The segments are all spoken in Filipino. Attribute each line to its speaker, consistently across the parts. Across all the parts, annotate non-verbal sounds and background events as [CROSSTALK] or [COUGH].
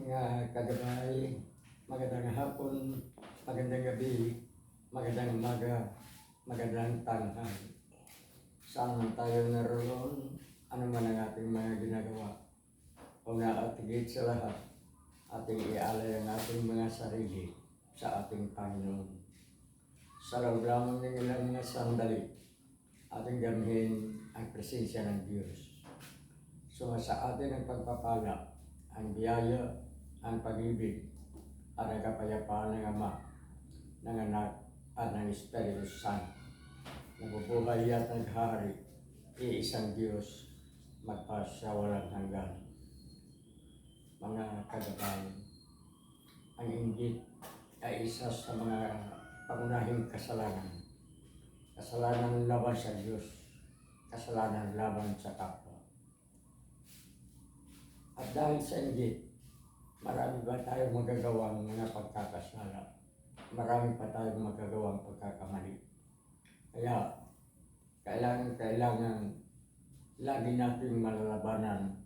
Speaker 1: mga kagabay, magandang hapon, magandang gabi, magandang umaga, magandang tanghal. Saan man tayo naroon, ano man ang ating mga ginagawa. Una at higit sa lahat, ating ialay ang ating mga sarili sa ating Panginoon. Sa loob lamang ng ilang mga sandali, ating gamihin ang presensya ng Diyos. So sa atin ang pagpapala, ang biyaya, ang pag-ibig, at ang kapayapaan ng Ama, ng Anak, at ng Espiritu Santo. Nabubuhay at naghari, iisang Diyos, magpasya walang hanggan. Mga kagabayan, ang inggit ay isa sa mga pangunahing kasalanan. Kasalanan laban sa Diyos, kasalanan laban sa kapwa. At dahil sa inggit, marami pa tayong magagawang mga pagkakasala. Marami pa tayong magagawang pagkakamali. Kaya, kailangan, kailangan lagi nating malalabanan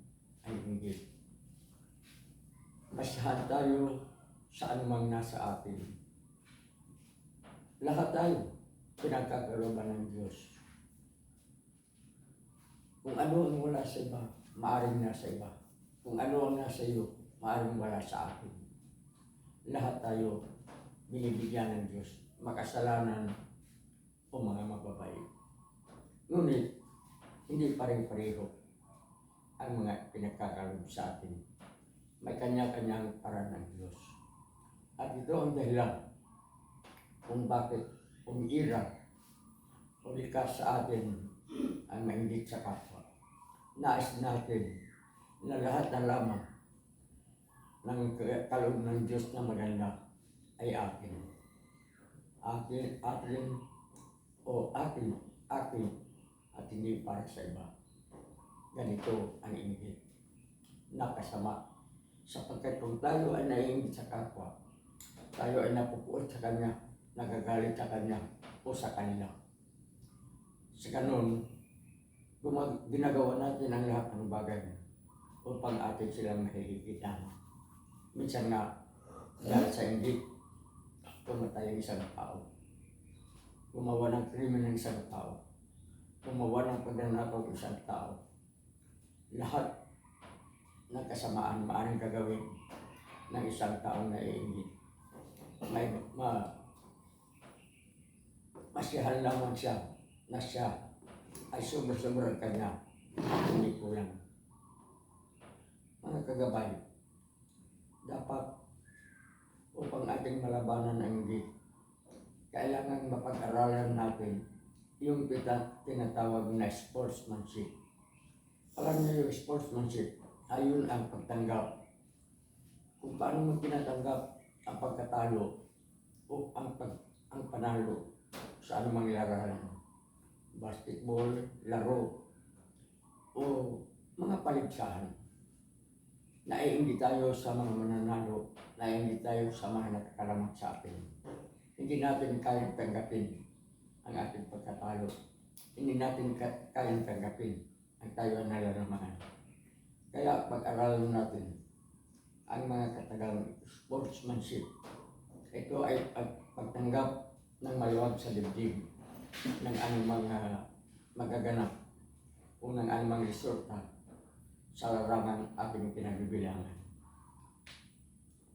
Speaker 1: ang inggit. Masahan tayo sa anumang nasa atin. Lahat tayo pinagkakaroon ng Diyos. Kung ano ang wala sa iba, maaring nasa iba. Kung ano ang nasa iyo, maaring wala sa akin. Lahat tayo binibigyan ng Diyos, makasalanan o mga mababait. Ngunit, hindi pare-pareho ang mga pinagkakaroon sa atin. May kanya-kanyang paraan ng Diyos. At ito ang dahilan kung bakit umiira o likas sa atin ang mainggit sa kapwa. Nais natin na lahat na lamang ng kaloob ng Diyos na maganda ay akin. Akin, akin, o akin, akin, at hindi para sa iba. Ganito ang inggit. Nakasama. Sapagkat kung tayo ay naiingit sa kapwa, tayo ay napupuot sa Kanya, nagagalit sa Kanya o sa kanila. Sa ganun, gumag- ginagawa natin ang lahat ng bagay upang atin silang mahihigitan. Minsan nga, dahil sa inggit, pumatay ang isang tao. Gumawa ng krimen ng isang tao. Gumawa ng pagnanakaw ng isang tao. Lahat ng kasamaan maaaring gagawin ng isang taong naiingit. May ma, masiyahan lamang siya na siya ay sumber-sumber kanya. Hindi kulang. Mga kagabay, dapat upang ating malabanan ang inggit, kailangan mapag-aralan natin yung tinatawag na sportsmanship. Alam niyo yung sportsmanship, ayun ang pagtanggap. Kung paano mo tinatanggap ang pagkatalo o ang, pag, ang panalo sa anumang larahan. Basketball, laro, o mga paligsahan. Naiingit tayo sa mga mananalo, naiingit tayo sa mga nakakalamat sa atin. Hindi natin kayang tanggapin ang ating pagkatalo. Hindi natin ka- kayang tanggapin ang tayo ay nalalamangan. Kaya pag-aralan natin ang mga katagalang sportsmanship. Ito ay pag- pagtanggap ng maluwag sa dibdib ng anumang uh, magaganap o ng anumang resulta sa larangan ating pinagbibilangan.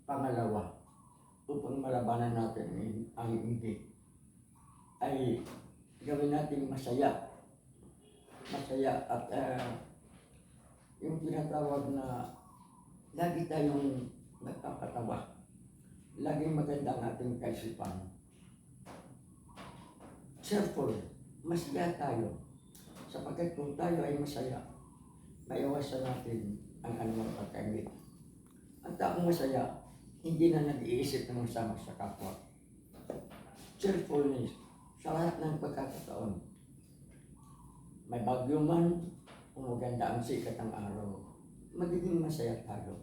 Speaker 1: Pangalawa, upang malabanan natin ang- hindi, ay gawin natin masaya. Masaya at ah, yung tinatawag na lagi tayong nagpapatawa. Laging maganda ang ating kaisipan. Cheerful, masaya tayo. Sapagkat kung tayo ay masaya, maiwasan natin ang anumang pagkaingit. Ang taong masaya, hindi na nag-iisip ng masama sa kapwa. Cheerfulness sa lahat ng pagkakataon. May bagyo man, o maganda ang sikat ng araw, magiging masaya tayo.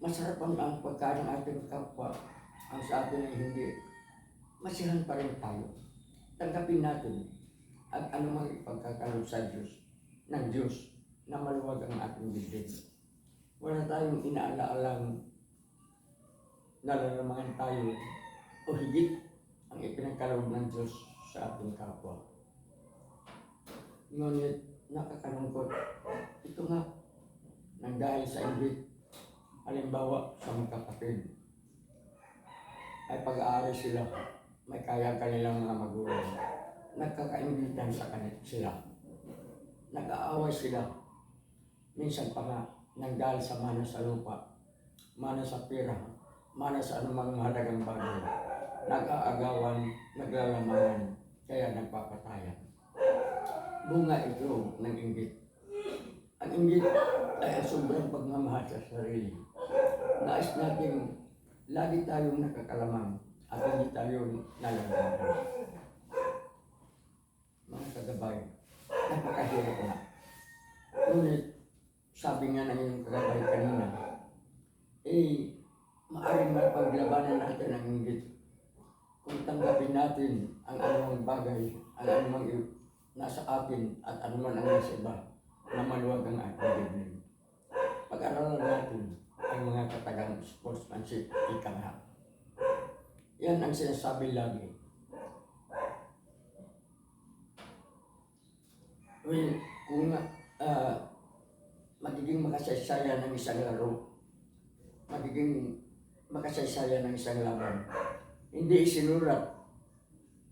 Speaker 1: Masarap ang ang pagkain ng ating kapwa, ang sa atin ay hindi, masihan pa rin tayo. Tanggapin natin at anumang ipagkakalob sa Diyos, ng Diyos, na maluwag ang ating bibig. Wala tayong inaala-alang nalalamangan tayo o higit ang ipinagkaloob ng Diyos sa ating kapwa. Ngunit nakakalungkot, ito nga, nang dahil sa inggit, halimbawa sa magkapatid, ay pag-aari sila, may kaya kanilang mga magulang, nagkakaingitan sa kanila sila, nag-aaway sila, minsan pa nga, nang dahil sa mana sa lupa, mana sa pira, mana sa anumang mahalagang bagay, nag-aagawan, naglalamangan, kaya nagpapatayan. Bunga ito ng inggit. Ang inggit ay ang sobrang pagmamahal sa sarili. Nais natin lagi tayong nakakalamang at hindi tayo nalalaman. Mga kagabay, napakahirap na. Ngunit, sabi nga ng iyong kagabay kanina, eh, maaaring mapaglabanan natin ang inggit kung tanggapin natin ang anumang bagay, ang anumang nasa atin at anuman ang nasa iba na maluwag ang ating dibdib. Pag-aralan natin ang mga katagang sportsmanship, ika. Yan ang sinasabi lagi. Well, kung uh, magiging makasaysayan ng isang laro, magiging makasaysayan ng isang laban, hindi isinulat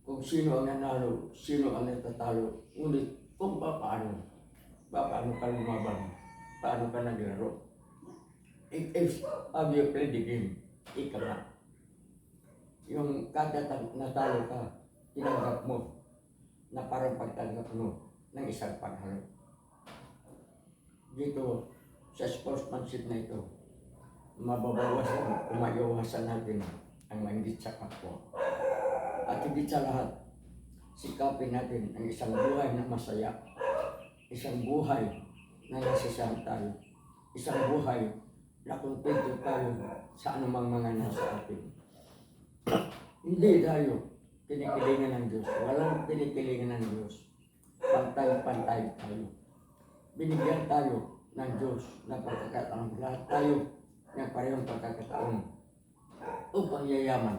Speaker 1: kung sino ang nanalo, sino ang natatalo, ngunit kung paano, paano ka lumaban, paano ka naglaro. It is how you play the game, ika nga. Yung kada natalo ka, tinanggap mo na parang pagtanggap mo ng isang panalo. Dito, sa sportsmanship na ito, mababawasan, umayawasan natin ang mainggit sa kapwa. At higit sa lahat, sikapin natin ang isang buhay na masaya, isang buhay na nasisahan tayo, isang buhay na kontento tayo sa anumang mga nasa atin. [CLEARS THROAT] Hindi tayo kinikilingan ng Diyos. Walang kinikilingan ng Diyos. Pantay-pantay tayo. Binigyan tayo ng Diyos na pagkakataon. Lahat tayo ng parehong pagkakataon upang yayaman,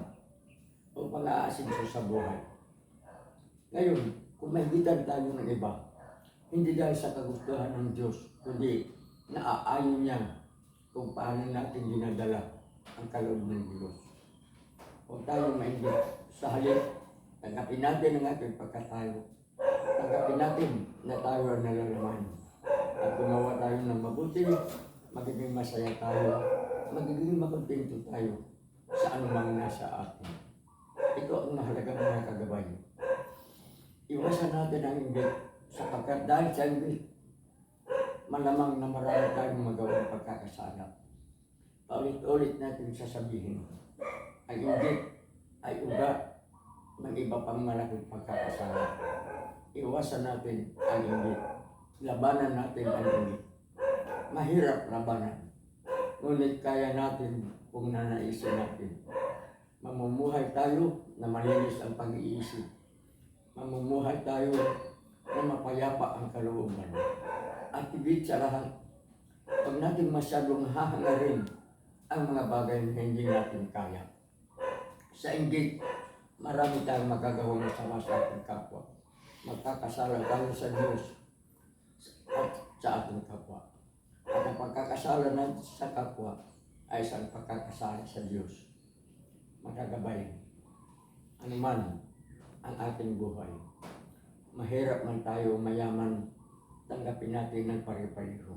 Speaker 1: upang aasinso sa buhay. Ngayon, kung mahigitan tayo ng iba, hindi dahil sa kagustuhan ng Diyos, kundi naaayon niya kung paano natin dinadala ang kaloob ng Diyos. Huwag tayong mainggit. Sa halip, tanggapin natin ang ating pagkatayo. Tanggapin natin na tayo ang nalalaman. At gumawa tayo ng mabuti, magiging masaya tayo, magiging makontento tayo sa anumang nasa atin. Ito ang mahalaga mga kagabay. Iwasan natin ang inggit sapagkat dahil sa inggit, malamang na marami tayong magawang pagkakasala. Paulit-ulit natin sasabihin, ang inggit ay ugat ng iba pang malaking pagkakasala. Iwasan natin ang inggit. Labanan natin ang inggit. Mahirap labanan. Ngunit kaya natin kung nanaisin natin. Mamumuhay tayo na malinis ang pag-iisip. Mamumuhay tayo na mapayapa ang kalooban. At higit sa lahat, huwag natin masyadong hahangarin ang mga bagay na hindi natin kaya. Sa inggit, marami tayong magagawang masama sa ating kapwa. Magkakasala tayo sa Diyos at sa ating kapwa. At ang pagkakasala natin sa kapwa ay isang pagkakasala sa Diyos. Magagabay. Ano man ang ating buhay. Mahirap man tayo mayaman, tanggapin natin ng pare-pareho.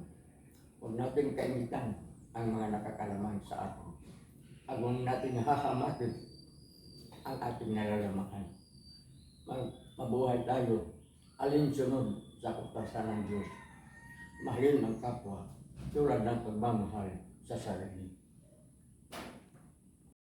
Speaker 1: Huwag natin kainitan ang mga nakakalamang sa atin. At huwag natin hahamatin ang ating nalalaman. Mabuhay tayo alinsunod sa kutasan ng Diyos. Mahalin ang kapwa tulad ng pagmamahal sa sarili.